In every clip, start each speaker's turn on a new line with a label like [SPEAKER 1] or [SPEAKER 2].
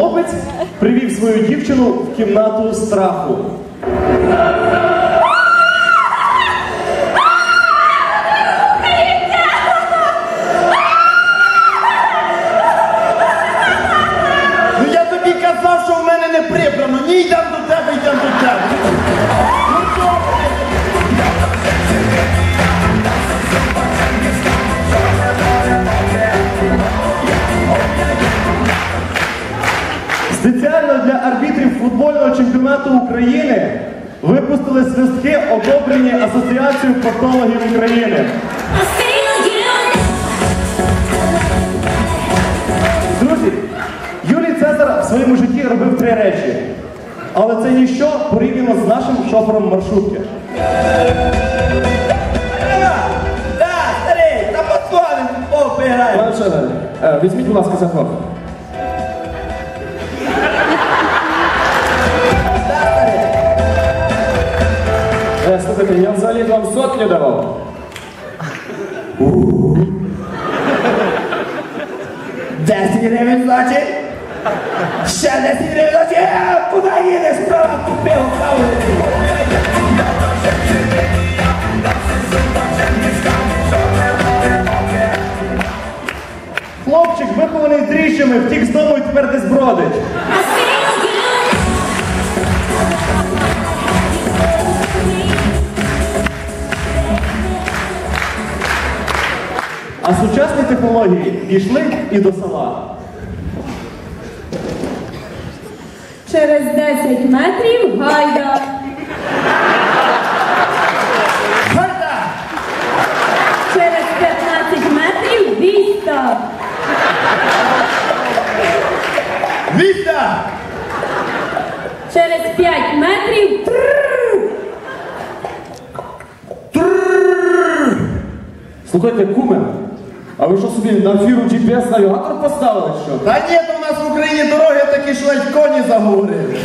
[SPEAKER 1] Хлопець привів свою дівчину в кімнату страху.
[SPEAKER 2] Ну я тобі казав, що в мене не прибрано. Ні, йдемо до тебе,
[SPEAKER 1] футбольного чемпіонату України випустили свистки, одобрені Асоціацією проктологів України. Друзі, Юлій Цезар в своєму житті робив три речі. Але це ніщо порівняно з нашим шофером маршрутки.
[SPEAKER 2] Старий, та о, поіграємо.
[SPEAKER 3] Е, візьміть, будь ласка, захват. Е, Взагалі вам сотню давав.
[SPEAKER 2] Десять гривень, значить? Ще десять гривень, значить? Е, Куди їдеш? Справа купив, каву.
[SPEAKER 1] Хлопчик, вихований дріжджами, втік з дому і тепер десь бродить. А сучасні технології дійшли і до села.
[SPEAKER 4] Через 10 метрів гайда.
[SPEAKER 2] Гайда!
[SPEAKER 4] Через 15 метрів віста.
[SPEAKER 2] Віта!
[SPEAKER 4] Через 5 метрів трррр.
[SPEAKER 3] Слухайте, куме, а ви що собі на фіру GPS-навігатор поставили, що?
[SPEAKER 2] Та ні, то в нас в Україні дороги такі, що ледь коні заговорили.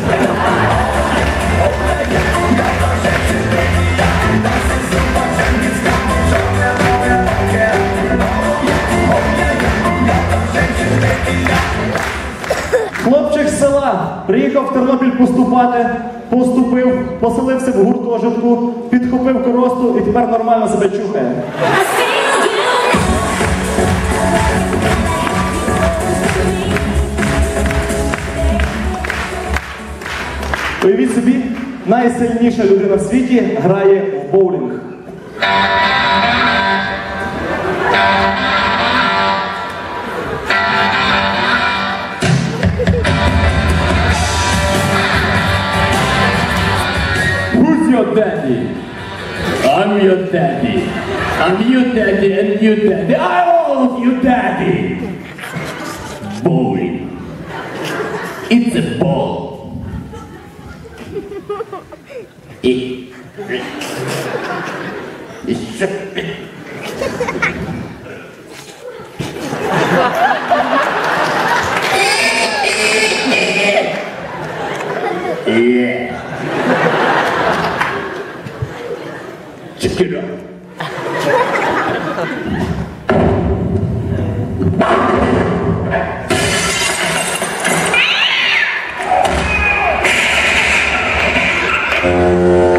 [SPEAKER 1] Хлопчик з села приїхав в Тернопіль поступати, поступив, поселився в гуртожитку, підхопив коросту і тепер нормально себе чухає. Уявіть собі, найсильніша людина в світі грає в боулінг.
[SPEAKER 3] Who's your daddy? I'm your daddy. I'm your daddy and your daddy. I'm all of your daddy. Bowling. It's a ball. 이, 있어. 예. 지키라. Thank you.